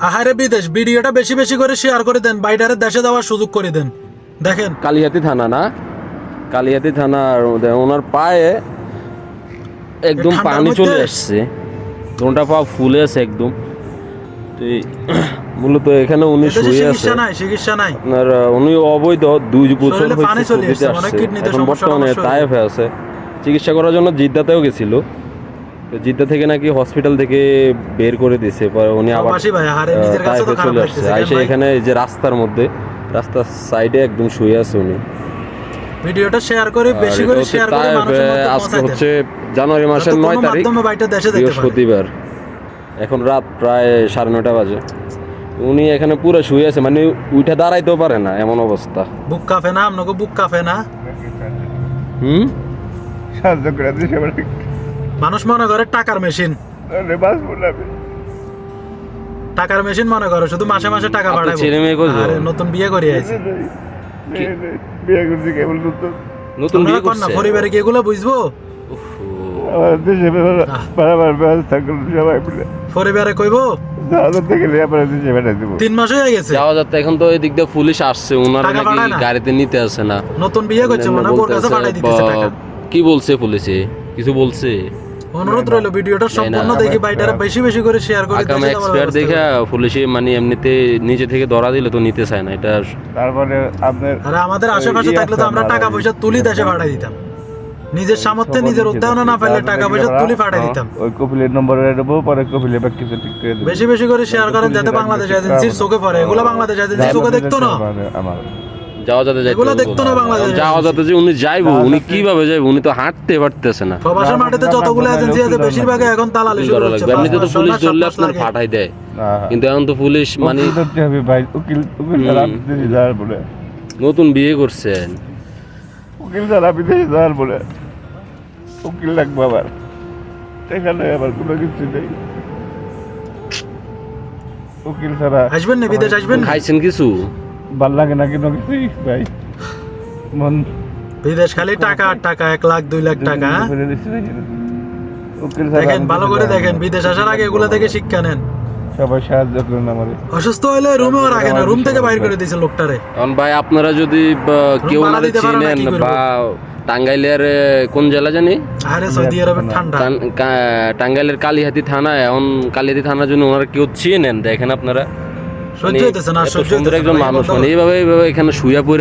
আহারে বিদেশ ভিডিওটা বেশি বেশি করে শেয়ার করে দেন বাইরের দেশে যাওয়ার সুযোগ করে দেন। দেখেন। কালিহাতি থানা না? কালিহাতি থানার ওনার পায়ে একদম পানি চলে আসছে। দুটা পা ফুলে আছে একদম। তো মূলত এখানে উনি শুয়ে আছে। চিকিৎসা নাই। চিকিৎসা নাই উনি অবৈধ দুই বছর হয়েছে মানে বর্তমানে তায়েফে আছে। চিকিৎসা করার জন্য জিদ্দাতেও গেছিল। জিদ্দা থেকে নাকি হসপিটাল থেকে বের করে দিয়েছে পরে উনি আবার প্রবাসী ভাই আহারে নিজের কাছে তো খারাপ চলে আসছে। আইসে এখানে এই যে রাস্তার মধ্যে রাস্তার সাইডে একদম শুয়ে আছে উনি। ভিডিওটা শেয়ার করে বেশি করে শেয়ার করে মানুষের মধ্যে আজকে হচ্ছে জানুয়ারি মাসের যাতে নয় তারিখ বৃহস্পতিবার। এখন রাত প্রায় সাড়ে নয়টা বাজে। উনি এখানে পুরো শুয়ে আছে মানে উঠে দাঁড়াইতেও পারে না এমন অবস্থা। বুক কাফে না? আপনাকে বুক কাফে না? হুম? সাহায্য করে দিয়েছে আমার মানুষ মনে করে টাকার মেশিন। টাকার মেশিন মনে করে শুধু মাসে মাসে টাকা? আরে নতুন বিয়ে করে আইছে। মেয়ে নেই, বিয়ে করছি কেবল নতুন। নতুন বিয়ে না পরিবারে কি এগুলো বুঝব? পরিবারে কইবো? তিন মাস হয়ে গেছে। যাওয়া যাচ্ছে এখন তো এদিক দিয়ে পুলিশ আসছে ওনারা নাকি গাড়িতে নিতে আসে না। নতুন বিয়ে করছে মানে ওর কাছে পাঠাই দিতেছে টাকা। কি বলছে পুলিশে? কিছু বলছে? অনুরোধ রইল ভিডিওটা সম্পূর্ণ দেখি বাইটারে বেশি বেশি করে শেয়ার করে আগাম দেশে এক্সপায়ার দেখে পুলিশে মানে এমনিতে নিজে থেকে ধরা দিলে তো নিতে চায় না এটা তারপরে আপনার আরে আমাদের আশেপাশে থাকলে তো আমরা টাকা পয়সা তুলি দেশে পাঠাই দিতাম। নিজের সামর্থ্যে নিজের উদ্যানে না পাইলে টাকা পয়সা তুলি পাঠাই দিতাম। ওই কপিলের নম্বরে দেবো পরে কপিলে বা কিছু ঠিক করে দেবো। বেশি বেশি করে শেয়ার করেন যাতে বাংলাদেশ এজেন্সির চোখে পড়ে। এগুলো বাংলাদেশ এজেন্সি চোখে দেখতো না। আমার। যাওয়া যাতে যাইতে এগুলো দেখতো না বাংলাদেশ। যাওয়া যাতে যে উনি যাইবো উনি কীভাবে যাইবো উনি তো হাঁটতে পারতেছে না। প্রবাসের মাটিতে যতগুলো এজেন্সি আছে বেশিরভাগই এখন তালালি শুরু হচ্ছে। এমনিতে তো পুলিশ ধরলে আপনার ফাটাই দেয়। হ্যাঁ। কিন্তু এখন তো পুলিশ মানে ভাই উকিল উকিল যাওয়ার বলে। নতুন বিয়ে করছেন। উকিল ছাড়া বিদেশে যাওয়ার বলে। উকিল লাগবে আবার। সেখানে আবার কোনো কিছু নেই। উকিল ছাড়া আসবেন না বিদেশ আসবেন খাইছেন কিছু? ভালো লাগে না কোনো কিছুই ভাই মন বিদেশ খালি টাকা আর টাকা এক লাখ দুই লাখ টাকা। দেখেন ভালো করে দেখেন বিদেশ আসার আগে এগুলো থেকে শিক্ষা নেন। সবাই সাহায্য করুন আমার। অসুস্থ হইলে রুমেও রাখে না রুম থেকে বাইর করে দিয়েছে লোকটারে। এখন ভাই আপনারা যদি কেউ না, চিনেন বা টাঙ্গাইলের কোন জেলা জানি? আরে সৌদি আরবের ঠান্ডা। টাঙ্গাইলের কালিহাতি থানা এখন কালিহাতি থানার জন্য ওনারা কেউ চিনেন দেখেন আপনারা। সহ্য মানে হইতেছে না সহ্য সুন্দর একজন মানুষ মানে এইভাবে এইভাবে এখানে শুয়ে পড়ে